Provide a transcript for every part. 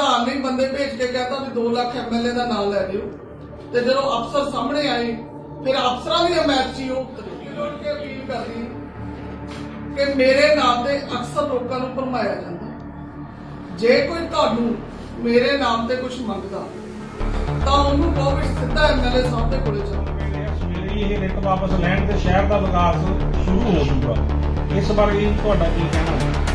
ਪ੍ਰਧਾਨ ਨੇ ਬੰਦੇ ਭੇਜ ਕੇ ਕਹਿੰਦਾ ਵੀ 2 ਲੱਖ ਐਮਐਲਏ ਦਾ ਨਾਮ ਲੈ ਦਿਓ। ਤੇ ਜਦੋਂ ਅਫਸਰ ਸਾਹਮਣੇ ਆਏ ਫਿਰ ਅਫਸਰਾਂ ਦੀ ਸੀ ਉਹ ਲੋੜ ਕੇ ਅਪੀਲ ਕਰਦੀ ਕਿ ਮੇਰੇ ਨਾਮ ਤੇ ਅਕਸਰ ਲੋਕਾਂ ਨੂੰ ਭਰਮਾਇਆ ਜਾਂਦਾ ਜੇ ਕੋਈ ਤੁਹਾਨੂੰ ਮੇਰੇ ਨਾਮ ਤੇ ਕੁਝ ਮੰਗਦਾ ਤਾਂ ਉਹਨੂੰ ਕਹੋ ਵੀ ਸਿੱਧਾ ਐਮਐਲਏ ਸਾਹਿਬ ਦੇ ਕੋਲੇ ਚਲੋ ਇਹ ਰਿਟ ਵਾਪਸ ਲੈਣ ਤੇ ਸ਼ਹਿਰ ਦਾ ਵਿਕਾਸ ਸ਼ੁਰੂ ਹੋ ਜਾਊਗਾ ਇਸ ਬਾਰੇ ਤੁਹਾਡਾ ਕੀ ਕਹਿਣਾ ਹੈ?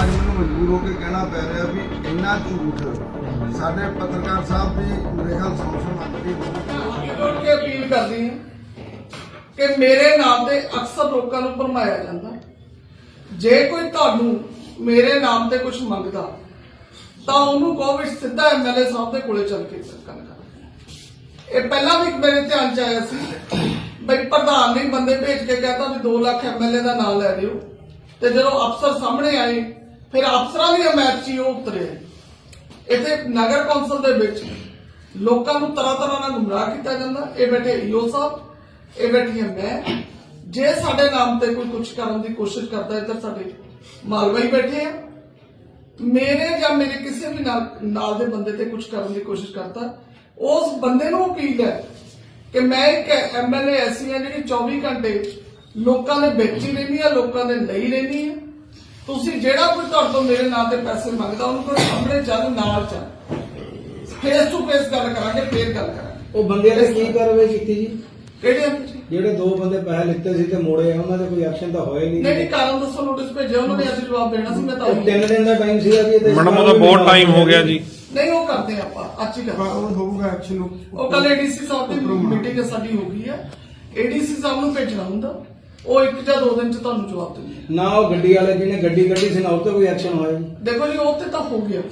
ਅੱਜ ਮੈਨੂੰ ਮਜਬੂਰ ਹੋ ਕੇ ਕਹਿਣਾ ਪੈ ਰਿਹਾ ਵੀ ਇੰਨਾ ਝੂਠ। ਸਾਡੇ ਪੱਤਰਕਾਰ ਸਾਹਿਬ ਵੀ ਮੇਰੇ ਖਿਆਲ ਸੌ ਸੌ ਲੱਖ ਦੀ ਅਪੀਲ ਕਰਦੀ ਹਾਂ ਕਿ ਮੇਰੇ ਨਾਮ ਤੇ ਅਕਸਰ ਲੋਕਾਂ ਨੂੰ ਭਰਮਾਇਆ ਜਾਂਦਾ। ਜੇ ਕੋਈ ਤੁਹਾਨੂੰ ਮੇਰੇ ਨਾਮ ਤੇ ਕੁਝ ਮੰਗਦਾ, ਤਾਂ ਉਹਨੂੰ ਕਹੋ ਵੀ ਸਿੱਧਾ ਐਮਐਲਏ ਸਾਹਿਬ ਦੇ ਕੋਲੇ ਚੱਲ ਕੇ ਗੱਲ ਕਰ। ਇਹ ਪਹਿਲਾਂ ਵੀ ਮੇਰੇ ਧਿਆਨ ਚ ਆਇਆ ਸੀ ਬਈ ਪ੍ਰਧਾਨ ਨੇ ਬੰਦੇ ਭੇਜ ਕੇ ਕਹਿੰਦਾ ਵੀ 2 ਲੱਖ ਐਮਐਲਏ ਦਾ ਨਾਮ ਲੈ ਦਿਓ ਤੇ ਜਦੋਂ ਅਫਸਰ ਸਾਹਮਣੇ ਆਏ ਫਿਰ ਅਫਸਰਾਂ ਦੀ ਹਮਾਇਤ ਸੀ ਉਹ ਉਤਰੇ। ਇੱਥੇ ਨਗਰ ਕੌਂਸਲ ਦੇ ਵਿੱਚ ਲੋਕਾਂ ਨੂੰ ਤਰ੍ਹਾਂ ਤਰ੍ਹਾਂ ਨਾਲ ਗੁੰਮਰਾਹ ਕੀਤਾ ਜਾਂਦਾ। ਇਹ ਬੈਠੇ ਈਓ ਸਾਹਿਬ, ਇਹ ਬੈਠੀ ਹਾਂ ਮੈਂ। ਜੇ ਸਾਡੇ ਨਾਮ ਤੇ ਕੋਈ ਕੁਝ ਕਰਨ ਦੀ ਕੋਸ਼ਿਸ਼ ਕਰਦਾ ਹੈ ਸਾਡੇ ਮਾਲਵਾ ਹੀ ਬੈਠੇ ਆ। ਮੇਰੇ ਜਾਂ ਮੇਰੇ ਕਿਸੇ ਵੀ ਨਾਲ ਦੇ ਬੰਦੇ ਤੇ ਕੁਝ ਕਰਨ ਦੀ ਕੋਸ਼ਿਸ਼ ਕਰਦਾ। ਉਸ ਬੰਦੇ ਨੂੰ ਅਪੀਲ ਹੈ ਕਿ ਮੈਂ ਇੱਕ ਐਮਐਲਏ ਐਸੀ ਆ ਜਿਹੜੀ 24 ਘੰਟੇ ਲੋਕਾਂ ਦੇ ਵਿੱਚ ਹੀ ਰਹਿੰਦੀ ਆ, ਲੋਕਾਂ ਦੇ ਲਈ ਰਹਿੰਦੀ ਆ। ਤੁਸੀਂ ਜਿਹੜਾ ਕੋਈ ਤੁਹਾਡੇ ਤੋਂ ਮੇਰੇ ਨਾਂ ਤੇ ਪੈਸੇ ਮੰਗਦਾ ਉਹਨੂੰ ਕੋਈ ਸਾਹਮਣੇ ਚੱਲ ਨਾਲ ਚੱਲ। ਫੇਸ ਟੂ ਫੇਸ ਗੱਲ ਕਰਾਂਗੇ ਫੇਰ ਗੱਲ ਕਰਾਂਗੇ। ਉਹ ਬੰਦਿਆਂ ਨੇ ਕੀ ਕਾਰਵਾਈ ਕੀਤੀ ਜੀ? ਕਿਹੜੇ ਜੀ? ਜਿਹੜੇ ਦੋ ਬੰਦੇ ਪੈਸੇ ਲਿੱਤੇ ਸੀ ਤੇ ਮੋੜੇ ਆ ਉਹਨਾਂ ਦੇ ਕੋਈ ਐਕਸ਼ਨ ਤਾਂ ਹੋਇਆ ਹੀ ਨਹੀਂ। ਨਹੀਂ ਨਹੀਂ ਕਾਰਨ ਦੱਸੋ ਨੋਟਿਸ ਭੇਜਿਆ ਉਹਨਾਂ ਨੇ ਅੱਜ ਜਵਾਬ ਦੇਣਾ ਸੀ ਮੈਂ ਤਾਂ ਉਹ ਉਹੀ- ਤਿੰਨ ਦਿਨ ਦਾ ਟਾਈਮ ਸੀਗਾ ਜੀ ਤੇ ਮੈਡਮ ਉਹਦਾ ਬਹੁਤ ਟਾਈਮ ਹੋ ਗਿਆ ਜੀ। ਨਹੀਂ ਉਹ ਕਰਦੇ ਆ ਆਪਾਂ ਅੱਜ ਹੀ ਕਰਦੇ ਉਹ ਹੋਊਗਾ ਐਕਸ਼ਨ ਉਹ ਕੱਲ ਏਡੀਸੀ ਸਾਹਿਬ ਦੀ ਮੀਟਿੰਗ ਸਾਡੀ ਹੋ ਗਈ ਹੈ। ਏਡੀਸੀ ਸਾਹਿਬ ਨੂੰ ਭੇਜਣਾ ਹੁੰਦਾ। ਉਹ ਇੱਕ ਜਾਂ ਦੋ ਦਿਨ ਚ ਤੁਹਾਨੂੰ ਜਵਾਬ ਦੇਣਗੇ ਨਾ ਉਹ ਗੱਡੀ ਵਾਲੇ ਜਿਹਨੇ ਗੱਡੀ ਕੱਢੀ ਸੀ ਨਾ ਉਹ ਤੇ ਕੋਈ ਐਕਸ਼ਨ ਹੋਇਆ ਜੀ? ਦੇਖੋ ਜੀ ਉਹ ਤੇ ਤਾਂ ਹੋ ਗਿਆ।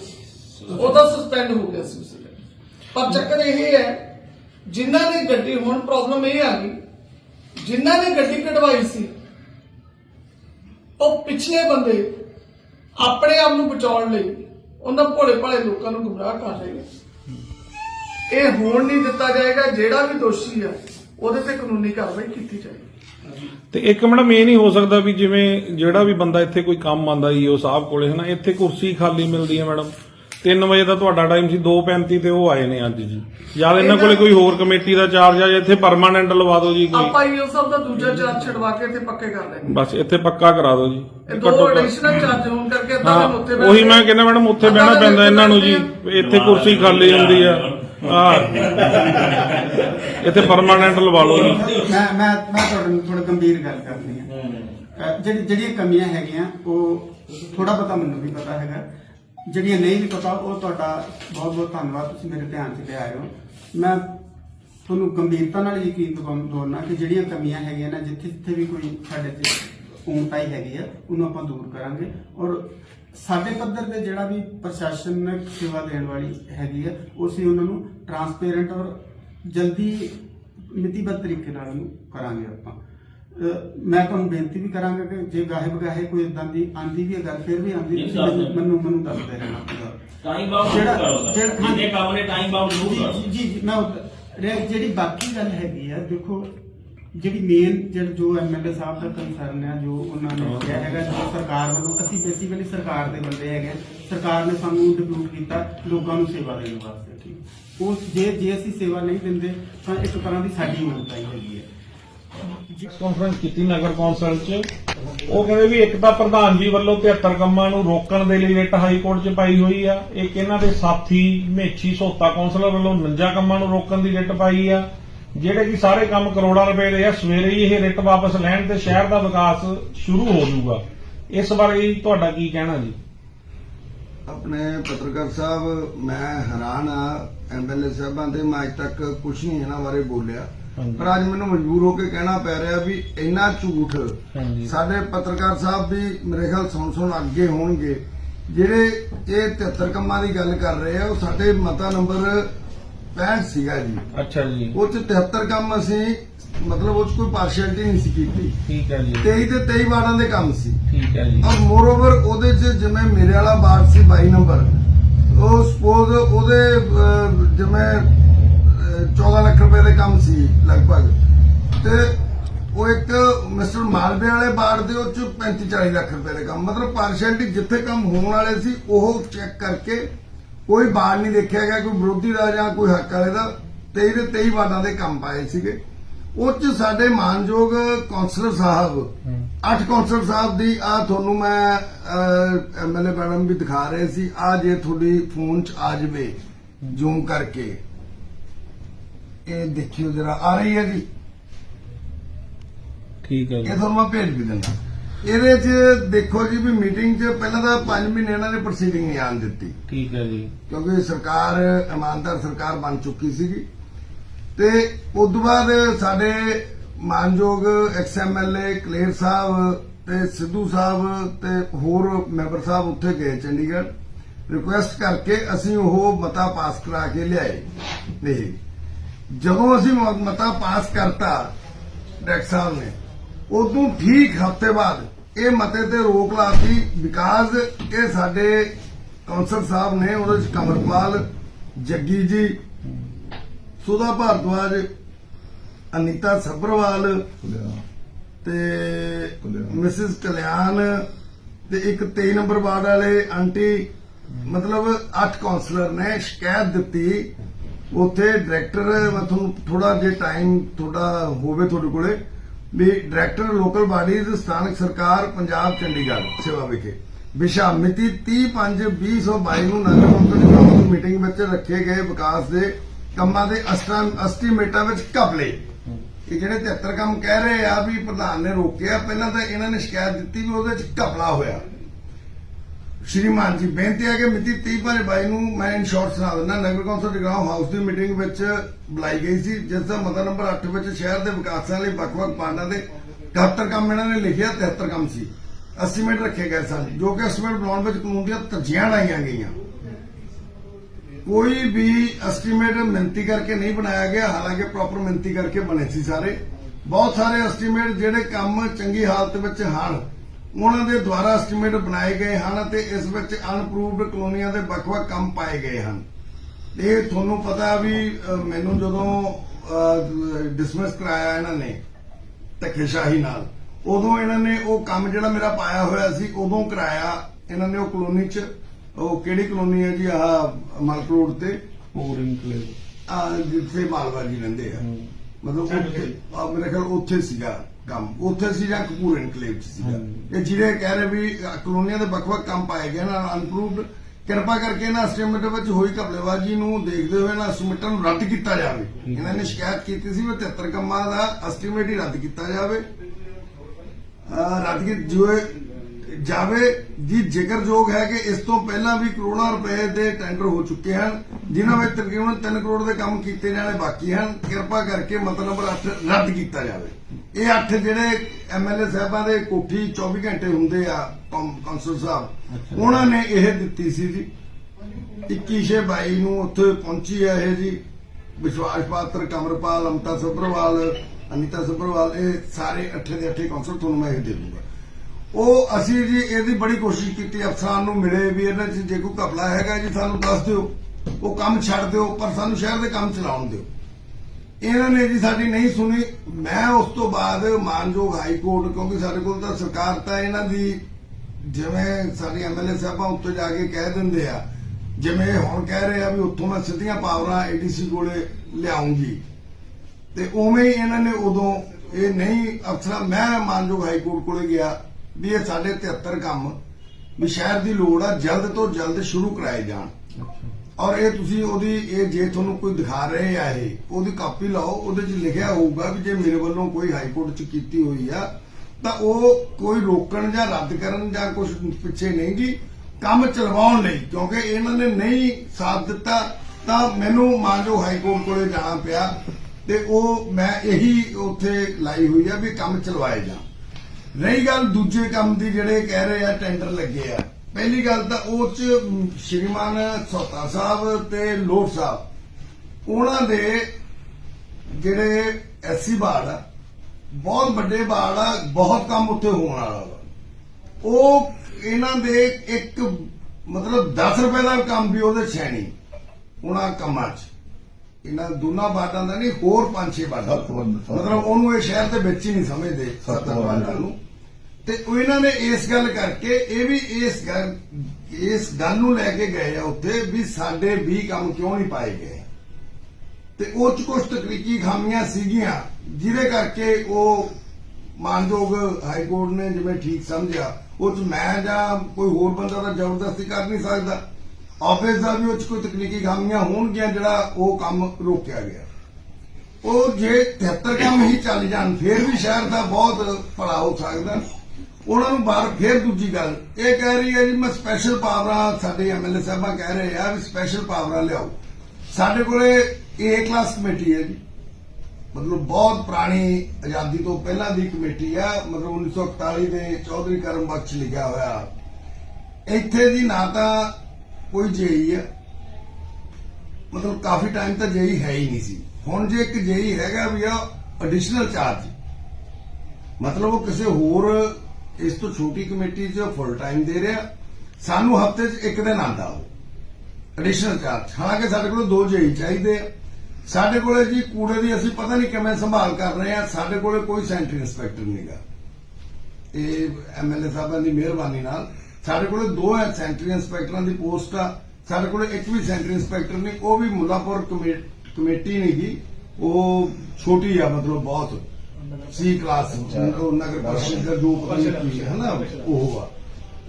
ਉਹ ਤਾਂ ਸਸਪੈਂਡ ਹੋ ਗਿਆ ਸੀ ਉਸ ਵੇਲੇ। ਪਰ ਚੱਕਰ ਇਹ ਹੈ ਜਿਨ੍ਹਾਂ ਨੇ ਗੱਡੀ ਹੁਣ ਪ੍ਰੋਬਲਮ ਇਹ ਆ ਗਈ ਜਿਨ੍ਹਾਂ ਨੇ ਗੱਡੀ ਕਢਵਾਈ ਸੀ ਉਹ ਪਿਛਲੇ ਬੰਦੇ ਆਪਣੇ ਆਪ ਨੂੰ ਬਚਾਉਣ ਲਈ ਉਹਨਾਂ ਭੋਲੇ ਭਾਲੇ ਲੋਕਾਂ ਨੂੰ ਗੁੰਮਰਾਹ ਕਰ ਰਹੇ ਨੇ। ਇਹ ਹੋਣ ਨਹੀਂ ਦਿੱਤਾ ਜਾਏਗਾ ਜਿਹੜਾ ਵੀ ਦੋਸ਼ੀ ਆ ਉਹਦੇ ਤੇ ਕਾਨੂੰਨੀ ਕਾਰਵਾਈ ਕੀਤੀ ਜਾਏਗੀ। ਤੇ ਇੱਕ ਮੈਡਮ ਇਹ ਨਹੀਂ ਹੋ ਸਕਦਾ ਵੀ ਜਿਵੇਂ ਜਿਹੜਾ ਵੀ ਬੰਦਾ ਇੱਥੇ ਕੋਈ ਕੰਮ ਆਂਦਾ ਈਓ ਸਾਹਿਬ ਕੋਲੇ ਹਨਾ? ਇੱਥੇ ਕੁਰਸੀ ਖਾਲੀ ਮਿਲਦੀ ਹੈ ਮੈਡਮ। 3 ਵਜੇ ਦਾ ਤੁਹਾਡਾ ਟਾਈਮ ਸੀ 2:35 ਤੇ ਉਹ ਆਏ ਨੇ ਅੱਜ ਜੀ। ਜਾਂ ਇਹਨਾਂ ਕੋਲੇ ਕੋਈ ਹੋਰ ਕਮੇਟੀ ਦਾ ਚਾਰਜ ਆ ਜਾਂ ਇੱਥੇ ਪਰਮਾਨੈਂਟ ਲਵਾ ਦਿਓ ਜੀ ਕੋਈ। ਆਪਾਂ ਈਓ ਸਾਹਿਬ ਦਾ ਦੂਜਾ ਚਾਰਜ ਛਡਵਾ ਕੇ ਤੇ ਪੱਕੇ ਕਰ ਲੈਣੇ ਬਸ ਇੱਥੇ ਪੱਕਾ ਕਰਾ ਦਿਓ ਜੀ। ਇਹ ਦੋ ਐਡੀਸ਼ਨਲ ਚਾਰਜ ਹੋਣ ਕਰਕੇ ਅੱਧਾ ਦਿਨ ਉੱਥੇ ਬੈਠ ਉਹੀ ਮੈਂ ਕਹਿੰਦਾ ਮੈਡਮ ਉੱਥੇ ਬਹਿਣਾ ਪੈਂਦਾ ਇਹਨਾਂ ਨੂੰ ਜੀ। ਇੱਥੇ ਕੁਰਸੀ ਖਾਲੀ ਹੁੰਦੀ ਆ। ਹਾਂ। ਇੱਥੇ ਪਰਮਾਨੈਂਟ ਲਵਾ ਲਓ ਜੀ। ਮੈਂ ਮੈਂ ਮੈਂ ਤੁਹਾਡੇ ਨਾਲ ਥੋੜਾ ਗੰਭੀਰ ਗੱਲ ਕਰਨੀ ਹੈ। ਜਿਹੜੀ ਜਿਹੜੀਆਂ ਕਮੀਆਂ ਹੈਗੀਆਂ ਉਹ ਥੋੜਾ ਪਤਾ ਮੈਨੂੰ ਵੀ ਪਤਾ ਹੈਗਾ। ਜਿਹੜੀਆਂ ਨਹੀਂ ਵੀ ਪਤਾ ਉਹ ਤੁਹਾਡਾ ਬਹੁਤ ਬਹੁਤ ਧੰਨਵਾਦ ਤੁਸੀਂ ਮੇਰੇ ਧਿਆਨ 'ਚ ਲਿਆਏ ਹੋ ਮੈਂ ਤੁਹਾਨੂੰ ਗੰਭੀਰਤਾ ਨਾਲ ਯਕੀਨ ਦਿਵਾਉਣ ਕਿ ਜਿਹੜੀਆਂ ਕਮੀਆਂ ਹੈਗੀਆਂ ਨੇ ਜਿੱਥੇ ਜਿੱਥੇ ਵੀ ਕੋਈ ਸਾਡੇ 'ਚ ਊਣਤਾਈ ਹੈਗੀ ਆ ਉਹਨੂੰ ਆਪਾਂ ਦੂਰ ਕਰਾਂਗੇ। ਔਰ ਸਾਡੇ ਪੱਧਰ ਤੇ ਜਿਹੜਾ ਵੀ ਪ੍ਰਸ਼ਾਸਨਿਕ ਸੇਵਾ ਦੇਣ ਵਾਲੀ ਹੈਗੀ ਆ ਉਹ ਅਸੀਂ ਉਹਨਾਂ ਨੂੰ ਟਰਾਂਸਪੇਰੈਂਟ ਔਰ ਜਲਦੀ ਮਿਤੀਬੱਧ ਤਰੀਕੇ ਨਾਲ ਉਹਨੂੰ ਕਰਾਂਗੇ ਆਪਾਂ। ਮੈਂ ਤੁਹਾਨੂੰ ਬੇਨਤੀ ਵੀ ਕਰਾਂਗਾ ਕਿ ਜੇ ਗਾਹੇ ਬਗਾਹੇ ਕੋਈ ਇਦਾਂ ਦੀ ਆਂਦੀ ਵੀ ਹੈ ਗੱਲ ਫਿਰ ਵੀ ਆਂਦੀ ਨਹੀਂ ਤੁਸੀਂ ਮੈਨੂੰ। ਮੈਨੂੰ ਦੱਸਦੇ ਰਹਿਣਾ ਟਾਈਮ ਬਾਉਂਡ ਜਿਹੜਾ- ਕਰੋ ਜਿਹੜਾ- ਕੰਮ ਨੇ ਟਾਈਮ ਬਾਉਂਡ ਜ਼ਰੂਰ ਕਰੋ ਜੀ ਜੀ ਮੈਂ ਜਿਹੜੀ ਬਾਕੀ ਗੱਲ ਹੈਗੀ ਆ ਦੇਖੋ ਜਿਹੜੀ ਮੇਨ ਜਿਹੜਾ ਜੋ ਐਮਐਲਏ ਸਾਹਿਬ ਦਾ ਕੰਸਰਨ ਹੈ ਜੋ ਉਹਨਾਂ ਨੇ ਕਿਹਾ ਹੈਗਾ ਜੋ ਸਰਕਾਰ ਵੱਲੋਂ ਅਸੀਂ ਬੇਸਿਕਲੀ ਸਰਕਾਰ ਦੇ ਬੰਦੇ ਹੈਗੇ। ਸਰਕਾਰ ਨੇ ਸਾਨੂੰ ਡਿਪਿਊਟ ਕੀਤਾ ਲੋਕਾਂ ਨੂੰ ਸੇਵਾ ਦੇਣ ਵਾਸਤੇ। ਉਸ ਜੇ ਜੇ ਅਸੀਂ ਸੇਵਾ ਨਹੀਂ ਦਿੰਦੇ ਤਾਂ ਇੱਕ ਤਰ੍ਹਾਂ ਦੀ ਸਾਡੀ ਉਲਟਾਈ ਹੈਗੀ ਹੈ। ਕਾਨਫਰੰਸ ਕੀਤੀ ਨਗਰ ਕੌਂਸਲ 'ਚ, ਉਹ ਕਹਿੰਦੇ ਵੀ ਇੱਕ ਤਾਂ ਪ੍ਰਧਾਨ ਜੀ ਵੱਲੋਂ 73 ਕੰਮਾਂ ਨੂੰ ਰੋਕਣ ਦੇ ਲਈ ਰਿਟ ਹਾਈ ਕੋਰਟ 'ਚ ਪਾਈ ਹੋਈ ਆ, ਇੱਕ ਇਹਨਾਂ ਦੇ ਸਾਥੀ ਮੇਛੀ ਸੋਤਾ ਕੌਂਸਲਰ ਵੱਲੋਂ 49 ਕੰਮਾਂ ਨੂੰ ਰੋਕਣ ਦੀ ਰਿਟ ਪਾਈ ਆ। ਜਿਹੜੇ ਕਿ ਸਾਰੇ ਕੰਮ ਕਰੋੜਾਂ ਰੁਪਏ ਦੇ ਆ, ਸਵੇਰੇ ਹੀ ਇਹ ਰਿਟ ਵਾਪਸ ਲੈਣ ਤੇ ਸ਼ਹਿਰ ਦਾ ਵਿਕਾਸ ਸ਼ੁਰੂ ਹੋ ਜਾਊਗਾ। ਇਸ ਬਾਰੇ ਤੁਹਾਡਾ ਕੀ ਕਹਿਣਾ ਜੀ? ਆਪਣੇ ਪੱਤਰਕਾਰ ਸਾਹਿਬ ਮੈਂ ਹੈਰਾਨ ਆ ਐਮਐਲਏ ਸਾਹਿਬਾਂ ਦੇ ਮੈਂ ਅੱਜ ਤੱਕ ਕੁਝ ਨਹੀਂ ਇਹਨਾਂ ਬਾਰੇ ਬੋਲਿਆ। ਪਰ ਅੱਜ ਮੈਨੂੰ ਮਜਬੂਰ ਹੋ ਕੇ ਕਹਿਣਾ ਪੈ ਰਿਹਾ ਵੀ ਇੰਨਾ ਝੂਠ। ਸਾਡੇ ਪੱਤਰਕਾਰ ਸਾਹਿਬ ਵੀ ਮੇਰੇ ਖਿਆਲ ਸੁਣ ਸੁਣ ਅੱਗੇ ਹੋਣਗੇ ਜਿਹੜੇ ਇਹ 73 ਕੰਮਾਂ ਦੀ ਗੱਲ ਕਰ ਰਹੇ ਆ ਉਹ ਸਾਡੇ ਮਤਾ ਨੰਬਰ 65 ਸੀਗਾ ਜੀ। ਅੱਛਾ ਜੀ। ਉਹ ਚ 73 ਕੰਮ ਅਸੀਂ ਮਤਲਬ ਉਹ ਚ ਕੋਈ ਪਾਰਸ਼ੈਲਿਟੀ ਨਹੀਂ ਸੀ ਕੀਤੀ। ਠੀਕ ਹੈ ਜੀ। 23 ਤੇ 23 ਵਾਰਡਾਂ ਦੇ ਕੰਮ ਸੀ। ਠੀਕ ਹੈ ਜੀ। ਔਰ ਮੋਰਓਵਰ ਉਹਦੇ ਚ ਜਿਵੇਂ ਮੇਰੇ ਵਾਲਾ ਵਾਰਡ ਸੀ 22 ਨੰਬਰ ਉਹ ਸਪੋਜ਼ ਉਹਦੇ ਜਿਵੇਂ ਅਹ, 14 ਲੱਖ ਰੁਪਏ ਦੇ ਕੰਮ ਸੀ ਲਗਭਗ। ਤੇ ਉਹ ਇੱਕ ਮਿਸਟਰ ਮਾਲਵੇ ਵਾਲੇ ਬਾੜ ਦੇ ਉਹ ਚ 35 40 ਲੱਖ ਰੁਪਏ ਦੇ ਕੰਮ ਮਤਲਬ ਪਾਰਸ਼ੈਲਿਟੀ ਜਿੱਥੇ ਕੰਮ ਹੋਣ ਵਾਲੇ ਸੀ ਉਹ ਚੈੱਕ ਕਰਕੇ ਕੋਈ ਬਾੜ ਨਹੀਂ ਦੇਖਿਆ ਗਿਆ ਕੋਈ ਵਿਰੋਧੀ ਦਾ ਜਾਂ ਕੋਈ ਹੱਕ ਵਾਲੇ ਦਾ। 23 ਦੇ 23 ਵਾਰਡਾਂ ਦੇ ਕੰਮ ਪਾਏ ਸੀਗੇ। ਉਹ ਚ ਸਾਡੇ ਮਾਨਯੋਗ ਕੌਂਸਲਰ ਸਾਹਿਬ ਅੱਠ ਕੌਂਸਲਰ ਸਾਹਿਬ ਦੀ ਆ ਤੁਹਾਨੂੰ ਮੈਂ ਐਮਐਲਏ ਮੈਡਮ ਵੀ ਦਿਖਾ ਰਹੇ ਸੀ। ਆ ਜੇ ਤੁਹਾਡੀ ਫੋਨ ਚ ਆ ਜਵੇ ਜ਼ੂਮ ਕਰਕੇ। ਇਹ ਦੇਖਿਓ ਜਰਾ ਆ ਰਹੀ ਹੈ ਜੀ? ਠੀਕ ਹੈ ਇਹ ਤੁਹਾਨੂੰ ਮੈਂ ਭੇਜ ਵੀ ਦਿੰਦਾ। ਇਹਦੇ 'ਚ ਦੇਖੋ ਜੀ ਵੀ ਮੀਟਿੰਗ 'ਚ ਪਹਿਲਾਂ ਤਾਂ 5 ਮਹੀਨੇ ਇਹਨਾਂ ਨੇ ਪ੍ਰੋਸੀਡਿੰਗ ਨਹੀਂ ਆਣ ਦਿੱਤੀ। ਠੀਕ ਹੈ ਜੀ। ਕਿਉਂਕਿ ਸਰਕਾਰ ਇਮਾਨਦਾਰ ਸਰਕਾਰ ਬਣ ਚੁੱਕੀ ਸੀਗੀ। ਤੇ ਉਸ ਤੋਂ ਬਾਅਦ ਸਾਡੇ ਮਾਨਯੋਗ ਐਕਸਐਮਐਲਏ ਕਲੇਰ ਸਾਹਿਬ ਤੇ ਸਿੱਧੂ ਸਾਹਿਬ ਤੇ ਹੋਰ ਮੈਂਬਰ ਸਾਹਿਬ ਉੱਥੇ ਗਏ ਚੰਡੀਗੜ੍ਹ। ਰਿਕੁਐਸਟ ਕਰਕੇ ਅਸੀਂ ਉਹ ਮਤਾ ਪਾਸ ਕਰਾ ਕੇ ਲਿਆਏ। ਨਹੀਂ ਜਦੋਂ ਅਸੀਂ ਮਤਾ ਪਾਸ ਕਰਤਾ ਡਾਇਰੈਕਟਰ ਸਾਹਿਬ ਨੇ ਉਦੋਂ ਠੀਕ ਹਫ਼ਤੇ ਬਾਅਦ ਇਹ ਮਤੇ ਤੇ ਰੋਕ ਲਾਤੀ ਬਿਕਾਜ਼ ਇਹ ਸਾਡੇ ਕੌਂਸਲ ਸਾਹਿਬ ਨੇ ਉਹਦੇ ਚ ਕਮਰਪਾਲ ਜੱਗੀ ਜੀ ਸੁਧਾ ਭਾਰਦਵਾਜ ਅਨੀਤਾ ਸੱਭਰਵਾਲ ਤੇ ਮਿਸਿਸ ਕਲਿਆਣ ਤੇ ਇੱਕ 23 ਨੰਬਰ ਵਾਰਡ ਵਾਲੇ ਆਂਟੀ ਮਤਲਬ 8 ਕਾਉਂਸਲਰ ਨੇ ਸ਼ਿਕਾਇਤ ਦਿੱਤੀ। ਉੱਥੇ ਡਾਇਰੈਕਟਰ ਮੈਂ ਤੁਹਾਨੂੰ ਥੋੜਾ ਜੇ ਟਾਈਮ ਤੁਹਾਡਾ ਹੋਵੇ ਤੁਹਾਡੇ ਕੋਲੇ ਵੀ ਡਾਇਰੈਕਟਰ ਲੋਕਲ ਬਾਡੀਜ਼ ਸਥਾਨਕ ਸਰਕਾਰ ਪੰਜਾਬ ਚੰਡੀਗੜ੍ਹ ਸੇਵਾ ਵਿਖੇ। ਵਿਸ਼ਾ ਮਿਤੀ 30/5/2022 ਨੂੰ ਨਗਰ ਕੌਂਸਲ ਦੀ ਮੀਟਿੰਗ ਵਿੱਚ ਰੱਖੇ ਗਏ ਵਿਕਾਸ ਦੇ ਕੰਮਾਂ ਦੇ ਐਸਟੀਮੇਟਾਂ ਵਿੱਚ ਘਪਲੇ ਇਹ ਜਿਹੜੇ 73 ਕੰਮ ਕਹਿ ਰਹੇ ਆ ਵੀ ਪ੍ਰਧਾਨ ਨੇ ਰੋਕਿਆ, ਪਹਿਲਾਂ ਤਾਂ ਇਹਨਾਂ ਨੇ ਸ਼ਿਕਾਇਤ ਦਿੱਤੀ ਵੀ ਉਹਦੇ ਵਿੱਚ ਘਪਲਾ ਹੋਇਆ। ਸ਼੍ਰੀਮਾਨ ਜੀ, ਬੇਨਤੀ ਹੈ ਕਿ ਮਿਤੀ 30/22 ਨੂੰ ਮੈਂ ਇਨ ਸ਼ਾਰਟ ਸੁਣਾ ਦਿੰਦਾ। ਨਗਰ ਕੌਂਸਲ ਜਗਰਾਉਂ ਹਾਊਸ ਦੀ ਮੀਟਿੰਗ ਵਿੱਚ ਬੁਲਾਈ ਗਈ ਸੀ, ਜਿਸ ਦਾ ਮਤਾ ਨੰਬਰ 8 ਵਿੱਚ ਸ਼ਹਿਰ ਦੇ ਵਿਕਾਸਾਂ ਲਈ ਵੱਖ-ਵੱਖ ਪਾਂਡਾਂ ਦੇ 78 ਕੰਮ ਇਹਨਾਂ ਨੇ ਲਿਖਿਆ 73 ਕੰਮ ਸੀ। ਐਸਟੀਮੇਟ ਰੱਖੇ ਗਏ ਸਨ, ਜੋ ਕਿ ਐਸਟੀਮੇਟ ਬਣਾਉਣ ਵਿੱਚ ਕਾਨੂੰਨ ਦੀਆਂ ਤਰਜੀਹਾਂ ਲਾਈਆਂ ਗਈਆਂ। ਕੋਈ ਵੀ ਐਸਟੀਮੇਟ ਮਿਹਨਤੀ ਕਰਕੇ ਨਹੀਂ ਬਣਾਇਆ ਗਿਆ, ਹਾਲਾਂਕਿ ਪ੍ਰੋਪਰ ਮਿਹਨਤੀ ਕਰਕੇ ਬਣੇ ਸੀ ਸਾਰੇ। ਬਹੁਤ ਸਾਰੇ ਐਸਟੀਮੇਟ ਜਿਹੜੇ ਕੰਮ ਚੰਗੀ ਹਾਲਤ ਵਿੱਚ ਹਨ ਉਹਨਾਂ ਦੇ ਦੁਆਰਾ ਐਸਟੀਮੇਟ ਬਣਾਏ ਗਏ ਹਨ ਤੇ ਇਸ ਵਿੱਚ ਅਨਪਰੂਵਡ ਕਲੋਨੀਆਂ ਦੇ ਵੱਖ-ਵੱਖ ਕੰਮ ਪਾਏ ਗਏ ਹਨ। ਇਹ ਤੁਹਾਨੂੰ ਪਤਾ ਵੀ ਮੈਨੂੰ ਜਦੋਂ ਡਿਸਮਿਸ ਕਰਾਇਆ ਇਹਨਾਂ ਨੇ ਧੱਕੇਸ਼ਾਹੀ ਨਾਲ ਉਦੋਂ ਇਹਨਾਂ ਨੇ ਉਹ ਕੰਮ ਜਿਹੜਾ ਮੇਰਾ ਪਾਇਆ ਹੋਇਆ ਸੀ ਉਦੋਂ ਕਰਾਇਆ। ਇਹਨਾਂ ਨੇ ਉਹ ਕਲੋਨੀ ਚ ਉਹ ਕਿਹੜੀ ਕਲੋਨੀ ਹੈ ਜੀ ਆਹ ਮਲਕ ਰੋਡ ਤੇ? ਹੋਰ ਇਨਕਲੇਵ ਆ ਜਿੱਥੇ ਮਾਲਵਾ ਜੀ ਰਹਿੰਦੇ ਆ। ਮਤਲਬ ਮੇਰੇ ਖਿਆਲ ਉੱਥੇ ਸੀਗਾ। ਕੰਮ। ਉੱਥੇ ਸੀ ਜਾਂ ਕਪੂਰ ਇਨਕਲੇਵ ਸੀਗਾ। ਇਹ ਜਿਹੜੇ ਕਹਿ ਰਹੇ ਵੀ ਕਲੋਨੀਆਂ ਦੇ ਵੱਖ-ਵੱਖ ਕੰਮ ਪਾਏ ਗਏ ਨਾ ਅਨਪਰੂਵਡ ਕਿਰਪਾ ਕਰਕੇ ਨਾ ਐਸਟੀਮੇਟ ਵਿੱਚ ਹੋਈ ਘਪਲੇਬਾਜ਼ੀ ਨੂੰ ਦੇਖਦੇ ਹੋਏ ਨਾ ਐਸਟੀਮੇਟਾਂ ਨੂੰ ਰੱਦ ਕੀਤਾ ਜਾਵੇ। ਇਹਨਾਂ ਨੇ ਸ਼ਿਕਾਇਤ ਕੀਤੀ ਸੀ ਵੀ 73 ਕੰਮਾਂ ਦਾ ਐਸਟੀਮੇਟ ਹੀ ਰੱਦ ਕੀਤਾ ਜਾਵੇ। ਰੱਦ ਕੀ ਜੋ ਜਾਵੇ ਜੀ ਜ਼ਿਕਰਯੋਗ ਹੈ ਕਿ ਇਸ ਤੋਂ ਪਹਿਲਾਂ ਵੀ ਕਰੋੜਾਂ ਰੁਪਏ ਦੇ ਟੈਂਡਰ ਹੋ ਚੁੱਕੇ ਹਨ ਜਿਨ੍ਹਾਂ ਵਿੱਚ ਤਕਰੀਬਨ 3 ਕਰੋੜ ਦੇ ਕੰਮ ਕੀਤੇ ਜਾਣੇ ਬਾਕੀ ਹਨ। ਕਿਰਪਾ ਕਰਕੇ ਮਤਲਬ ਨੰਬਰ 8 ਰੱਦ ਕੀਤਾ ਜਾਵੇ। ਇਹ 8 ਜਿਹੜੇ ਐਮਐਲਏ ਸਾਹਿਬਾਂ ਦੇ ਕੋਠੀ 24 ਘੰਟੇ ਹੁੰਦੇ ਆ ਕੌਂਸਲ ਸਾਹਿਬ ਉਹਨਾਂ ਨੇ ਇਹ ਦਿੱਤੀ ਸੀ ਜੀ। 21/22 ਨੂੰ ਉੱਥੇ ਪਹੁੰਚੀ ਹੈ ਇਹ ਜੀ। ਵਿਸ਼ਵਾਸ ਪਾਤਰ ਕਮਰਪਾਲ ਅਮਤਾ ਸੱਭਰਵਾਲ ਅਨੀਤਾ ਸੱਭਰਵਾਲ ਇਹ ਸਾਰੇ ਅੱਠੇ ਦੇ ਅੱਠੇ ਕੌਂਸਲ ਤੁਹਾਨੂੰ ਮੈਂ ਇਹ ਦੇ ਦੂੰਗਾ। ਉਹ ਅਸੀਂ ਜੀ ਇਹਦੀ ਬੜੀ ਕੋਸ਼ਿਸ਼ ਕੀਤੀ, ਅਫਸਰਾਂ ਨੂੰ ਮਿਲੇ ਵੀ ਇਹਨਾਂ 'ਚ ਜੇ ਕੋਈ ਘਪਲਾ ਹੈਗਾ ਜੀ, ਸਾਨੂੰ ਦੱਸ ਦਿਓ। ਉਹ ਕੰਮ ਛੱਡ ਦਿਓ, ਪਰ ਸਾਨੂੰ ਸ਼ਹਿਰ ਦੇ ਕੰਮ ਚਲਾਉਣ ਦਿਓ। ਇਹਨਾਂ ਨੇ ਜੀ ਸਾਡੀ ਨਹੀਂ ਸੁਣੀ। ਮੈਂ ਉਸ ਤੋਂ ਬਾਅਦ ਮਾਨਯੋਗ ਹਾਈ ਕੋਰਟ, ਕਿਉਂਕਿ ਸਾਡੇ ਕੋਲ ਤਾਂ ਸਰਕਾਰ ਤਾਂ ਇਹਨਾਂ ਦੀ, ਜਿਵੇਂ ਸਾਡੀ ਐਮਐਲਏ ਸਾਹਿਬਾਂ ਉੱਤੇ ਜਾ ਕੇ ਕਹਿ ਦਿੰਦੇ ਆ, ਜਿਵੇਂ ਹੁਣ ਕਹਿ ਰਹੇ ਆ ਵੀ ਉੱਥੋਂ ਮੈਂ ਸਿੱਧੀਆਂ ਪਾਵਰਾਂ ਏਡੀਸੀ ਕੋਲੇ ਲਿਆਉਂਗੀ। ਤੇ ਉਵੇਂ ਹੀ ਇਹਨਾਂ ਨੇ ਉਦੋਂ ਇਹ ਨਹੀਂ, ਅਫਸਰਾਂ, ਮੈਂ ਮਾਨਯੋਗ ਹਾਈ ਕੋਰਟ ਕੋਲੇ ਗਿਆ। ਵੀ ਇਹ ਸਾਡੇ 73 ਕੰਮ ਵੀ ਸ਼ਹਿਰ ਦੀ ਲੋੜ ਆ ਜਲਦ ਤੋਂ ਜਲਦ ਸ਼ੁਰੂ ਕਰਾਏ ਜਾਣ। ਔਰ ਇਹ ਤੁਸੀਂ ਉਹਦੀ ਇਹ ਜੇ ਤੁਹਾਨੂੰ ਕੋਈ ਦਿਖਾ ਰਹੇ ਆ ਇਹ ਉਹਦੀ ਕਾਪੀ ਲਾਓ ਉਹਦੇ 'ਚ ਲਿਖਿਆ ਹੋਊਗਾ ਵੀ ਜੇ ਮੇਰੇ ਵੱਲੋਂ ਕੋਈ ਹਾਈ ਕੋਰਟ 'ਚ ਕੀਤੀ ਹੋਈ ਆ ਤਾਂ ਉਹ ਕੋਈ ਰੋਕਣ ਜਾਂ ਰੱਦ ਕਰਨ ਜਾਂ ਕੁਝ ਪਿੱਛੇ ਨਹੀਂ ਜੀ ਕੰਮ ਚਲਵਾਉਣ ਲਈ ਕਿਉਂਕਿ ਇਹਨਾਂ ਨੇ ਨਹੀਂ ਸਾਥ ਦਿੱਤਾ ਤਾਂ ਮੈਨੂੰ ਮਾਨਯੋਗ ਹਾਈ ਕੋਰਟ ਕੋਲੇ ਜਾਣਾ ਪਿਆ ਤੇ ਉਹ ਮੈਂ ਇਹੀ ਉੱਥੇ ਲਾਈ ਹੋਈ ਆ ਵੀ ਕੰਮ ਚਲਵਾਏ ਜਾਣ। ਰਹੀ ਗੱਲ ਦੂਜੇ ਕੰਮ ਦੀ ਜਿਹੜੇ ਕਹਿ ਰਹੇ ਆ ਟੈਂਡਰ ਲੱਗੇ ਆ। ਪਹਿਲੀ ਗੱਲ ਤਾਂ ਉਹ ਚ ਸ਼੍ਰੀਮਾਨ ਸੋਤਾ ਸਾਹਿਬ ਤੇ ਲੋਟ ਸਾਹਿਬ ਉਹਨਾਂ ਦੇ ਜਿਹੜੇ ਐਸੀ ਬਾੜ ਆ ਬਹੁਤ ਵੱਡੇ ਬਾੜ ਆ ਬਹੁਤ ਕੰਮ ਉੱਥੇ ਹੋਣ ਵਾਲਾ ਵਾ। ਉਹ ਇਹਨਾਂ ਦੇ ਇੱਕ ਮਤਲਬ 10 ਰੁਪਏ ਦਾ ਕੰਮ ਵੀ ਉਹਦੇ ਛੈਣੀ ਉਹਨਾਂ ਕੰਮਾਂ 'ਚ। ਇਹਨਾਂ ਦੋਨਾਂ ਬਾਟਾਂ ਦਾ ਨਹੀਂ ਹੋਰ ਪੰਜ ਛੇ ਬਾਟਾਂ ਮਤਲਬ ਉਹਨੂੰ ਇਹ ਸ਼ਹਿਰ ਦੇ ਵਿੱਚ ਹੀ ਨਹੀਂ ਸਮਝਦੇ ਸੱਤ ਬਾਟਾਂ ਨੂੰ। ਤੇ ਇਹਨਾਂ ਨੇ ਇਸ ਗੱਲ ਕਰਕੇ ਇਹ ਵੀ ਇਸ ਗੱਲ ਇਸ ਗੱਲ ਨੂੰ ਲੈ ਕੇ ਗਏ ਆ ਉੱਥੇ ਵੀ ਸਾਡੇ ਵੀ ਕੰਮ ਕਿਉਂ ਨਹੀਂ ਪਾਏ ਗਏ। ਤੇ ਉਹ ਚ ਕੁਝ ਤਕਨੀਕੀ ਖਾਮੀਆਂ ਸੀਗੀਆਂ, ਜਿਹਦੇ ਕਰਕੇ ਉਹ ਮਾਨਯੋਗ ਹਾਈ ਕੋਰਟ ਨੇ ਜਿਵੇਂ ਠੀਕ ਸਮਝਿਆ, ਉਹ ਚ ਮੈਂ ਜਾਂ ਕੋਈ ਹੋਰ ਬੰਦਾ ਤਾਂ ਜ਼ਬਰਦਸਤੀ ਕਰ ਨਹੀਂ ਸਕਦਾ। ਆਫਿਸ ਦਾ ਵੀ ਉਹ ਚ ਕੋਈ ਤਕਨੀਕੀ ਖਾਮੀਆਂ ਹੋਣਗੀਆਂ ਜਿਹੜਾ ਉਹ ਕੰਮ ਰੋਕਿਆ ਗਿਆ। ਉਹ ਜੇ 73 ਕੰਮ ਹੀ ਚੱਲ ਜਾਣ, ਫਿਰ ਵੀ ਸ਼ਹਿਰ ਦਾ ਬਹੁਤ ਭਲਾ ਹੋ ਸਕਦਾ। ਉਹਨਾਂ ਨੂੰ ਬਾਹਰ ਫਿਰ ਦੂਜੀ ਗੱਲ, ਇਹ ਕਹਿ ਰਹੀ ਹੈ ਜੀ, ਮੈਂ ਸਪੈਸ਼ਲ ਪਾਵਰਾਂ ਸਾਡੇ ਐਮਐਲਏ ਸਾਹਿਬਾਂ ਕਹਿ ਰਹੇ ਆ ਵੀ ਸਪੈਸ਼ਲ ਪਾਵਰਾਂ ਲਿਆਓ। ਸਾਡੇ ਕੋਲੇ ਏ ਕਲਾਸ ਕਮੇਟੀ ਹੈ ਜੀ। ਮਤਲਬ ਬਹੁਤ ਪੁਰਾਣੀ ਆਜ਼ਾਦੀ ਤੋਂ ਪਹਿਲਾਂ ਦੀ ਕਮੇਟੀ ਆ। ਮਤਲਬ 1941 ਦੇ ਚੌਧਰੀ ਕਰਮ ਬਖਸ਼ ਲਿਖਿਆ ਹੋਇਆ। ਇੱਥੇ ਦੀ ਨਾ ਤਾਂ ਕੋਈ ਜੇਈ ਆ। ਮਤਲਬ ਕਾਫੀ ਟਾਈਮ ਤਾਂ ਜੇਈ ਹੈ ਹੀ ਨਹੀਂ ਸੀ। ਹੁਣ ਜੇ ਇੱਕ ਜੇਈ ਹੈਗਾ ਵੀ ਆ ਐਡੀਸ਼ਨਲ ਚਾਰਜ ਮਤਲਬ ਉਹ ਕਿਸੇ ਹੋਰ ਇਸ ਤੋਂ ਛੋਟੀ ਕਮੇਟੀ 'ਚ ਫੁੱਲ ਟਾਈਮ ਦੇ ਰਿਹਾ, ਸਾਨੂੰ ਹਫ਼ਤੇ 'ਚ ਇੱਕ ਦਿਨ ਆਂਦਾ ਉਹ। ਐਡੀਸ਼ਨਲ ਚਾਰਜ ਹਾਲਾਂਕਿ ਸਾਡੇ ਕੋਲ ਦੋ ਜੇਈ ਚਾਹੀਦੇ ਆ। ਸਾਡੇ ਕੋਲੇ ਜੀ ਕੂੜੇ ਦੀ ਅਸੀਂ ਪਤਾ ਨਹੀਂ ਕਿਵੇਂ ਸੰਭਾਲ ਕਰ ਰਹੇ ਆ। ਸਾਡੇ ਕੋਲੇ ਕੋਈ ਸੈਂਟਰੀ ਇੰਸਪੈਕਟਰ ਨਹੀਂਗਾ ਇਹ ਐਮਐਲਏ ਸਾਹਿਬਾਂ ਦੀ ਮਿਹਰਬਾਨੀ ਨਾਲ ਸਾਡੇ ਕੋਲੇ ਦੋ ਸੈਂਟਰੀ ਇੰਸਪੈਕਟਰਾਂ ਦੀ ਪੋਸਟ ਆ। ਸਾਡੇ ਕੋਲੇ ਇੱਕ ਵੀ ਸੈਂਟਰੀ ਇੰਸਪੈਕਟਰ ਨਹੀਂ, ਉਹ ਵੀ ਮੁੱਲਾਪੁਰ ਕਮੇਟੀ ਨਹੀਂ ਗੀ। ਉਹ ਛੋਟੀ ਆ, ਮਤਲਬ ਬਹੁਤ। ਸੀ ਕਲਾਸ ਉਹ ਨਗਰ ਪਰਿਸ਼ਦ ਦਾ ਜੋ ਹੈ ਨਾ ਉਹ ਆ